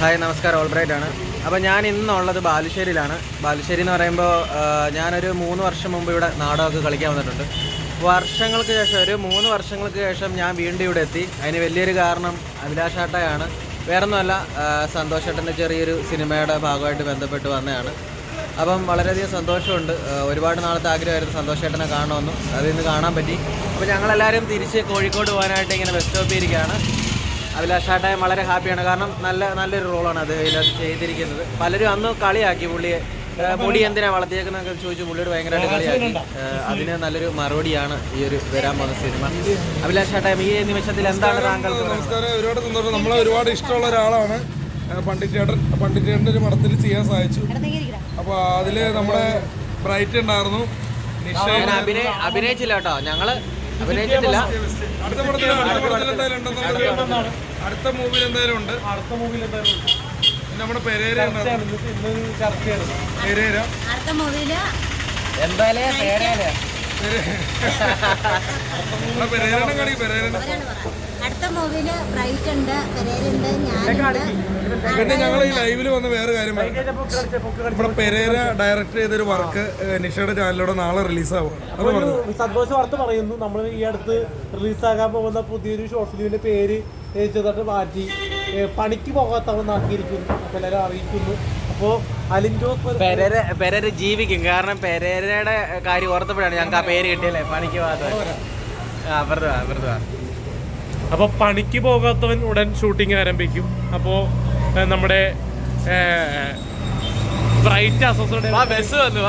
Hi നമസ്കാരം. Albright ആണ്. അപ്പോൾ ഞാൻ ഇന്നുള്ളത് ബാലുശ്ശേരിയിലാണ്. ബാലുശ്ശേരി എന്ന് പറയുമ്പോൾ ഞാനൊരു മൂന്ന് വർഷം മുമ്പ് ഇവിടെ നാടകമൊക്കെ കളിക്കാൻ വന്നിട്ടുണ്ട്. വർഷങ്ങൾക്ക് ശേഷം ഒരു മൂന്ന് വർഷങ്ങൾക്ക് ശേഷം ഞാൻ വീണ്ടും ഇവിടെ എത്തി. അതിന് വലിയൊരു കാരണം അഭിലാഷാട്ടയാണ് വേറൊന്നുമല്ല ഒന്നുമല്ല സന്തോഷ് ഏട്ടന്റെ ചെറിയൊരു സിനിമയുടെ ഭാഗമായിട്ട് ബന്ധപ്പെട്ട് വന്നതാണ്. അപ്പം വളരെയധികം സന്തോഷമുണ്ട്. ഒരുപാട് നാളത്തെ ആഗ്രഹമായിരുന്നു സന്തോഷേട്ടനെ കാണണമെന്നും. അതിൽ നിന്ന് കാണാൻ പറ്റി. അപ്പോൾ ഞങ്ങളെല്ലാവരും തിരിച്ച് കോഴിക്കോട് പോകാനായിട്ട് ഇങ്ങനെ ബസ് സ്റ്റോപ്പിൽ ഇരിക്കുകയാണ്. അഭിലാഷാട്ടായ വളരെ ഹാപ്പിയാണ്. കാരണം നല്ല നല്ലൊരു റോളാണ് അത് ഇതിനകത്ത് ചെയ്തിരിക്കുന്നത്. പലരും അന്ന് കളിയാക്കി പുള്ളിയെ മുടി എന്തിനാ വളർത്തിയേക്കുന്നൊക്കെ ചോദിച്ചു പുള്ളിയോട് ഭയങ്കരമായിട്ട് കളിയാക്കി. അതിന് നല്ലൊരു മറുപടിയാണ് ഈ ഒരു വരാൻ പോകുന്ന സിനിമ. അഭിലാഷാട്ടായ ഈ നിമിഷത്തിൽ എന്താണ് നമസ്കാരം ഒരുപാട് സന്തോഷം നമ്മളെ ഒരുപാട് ഇഷ്ടമുള്ള ഒരാളാണ്. പണ്ഡിറ്റേട്ടൻ പണ്ഡിറ്റേട്ടന്റെ ഒരു മഠത്തിൽ ചെയ്യാൻ സാധിച്ചു. അപ്പൊ അതിൽ നമ്മുടെ ബ്രൈറ്റ് ഉണ്ടായിരുന്നു. അഭിനയിച്ചില്ല കേട്ടോ. ഞങ്ങൾ അഭിനയിച്ചിട്ടില്ല. അടുത്ത പടത്തിൽ അടുത്ത പടത്തിൽ എന്തായാലും ഉണ്ടെന്നുള്ളത് അടുത്ത മൂവിയിൽ എന്തായാലും ഉണ്ട്. അടുത്ത മൂവിയിൽ എന്തായാലും ഉണ്ട്. നമ്മുടെ പെരേര പെരേര. അടുത്ത മൂവിയിൽ എന്തായാലും പെരേരനെ പെരേരനെ. അടുത്ത മൂവിയിൽ ബ്രൈറ്റ് ഉണ്ട് പെരേരുണ്ട് ഞാനുണ്ട്. പിന്നെ ഞങ്ങൾ ഈ ലൈവിൽ വന്ന വേറെ കാര്യം ഇവിടെ പെരേര ഡയറക്ട് ചെയ്തൊരു വർക്ക് നിഷയുടെ ചാനലിലൂടെ നാളെ റിലീസാവും സന്തോഷ വാർത്ത പറയുന്നു. നമ്മൾ ഈ അടുത്ത് റിലീസാകാൻ പോകുന്ന പുതിയൊരു ഷോർട്ട് ഫിലിമിന്റെ പേര് ചെറുതായിട്ട് മാറ്റി. പണിക്ക് പോകാത്തവന്നാക്കിയിരിക്കുന്നു അപ്പൊ എല്ലാവരും അറിയിക്കുന്നു. അപ്പോൾ അലിൻഡോ പെരേര പെരേര ജീവിക്കും. കാരണം പെരേരയുടെ കാര്യം ഓർത്തപ്പോഴാണ് ഞങ്ങൾക്ക് ആ പേര് കിട്ടിയല്ലേ? പണിക്ക് പോകാത്ത ആ വെറുതെ. അപ്പോൾ പണിക്ക് പോകാത്തവൻ ഉടൻ ഷൂട്ടിംഗ് ആരംഭിക്കും. അപ്പോൾ നമ്മുടെ ബ്രൈറ്റ് അസോസിയേറ്റ് വാ ബസ് വന്നു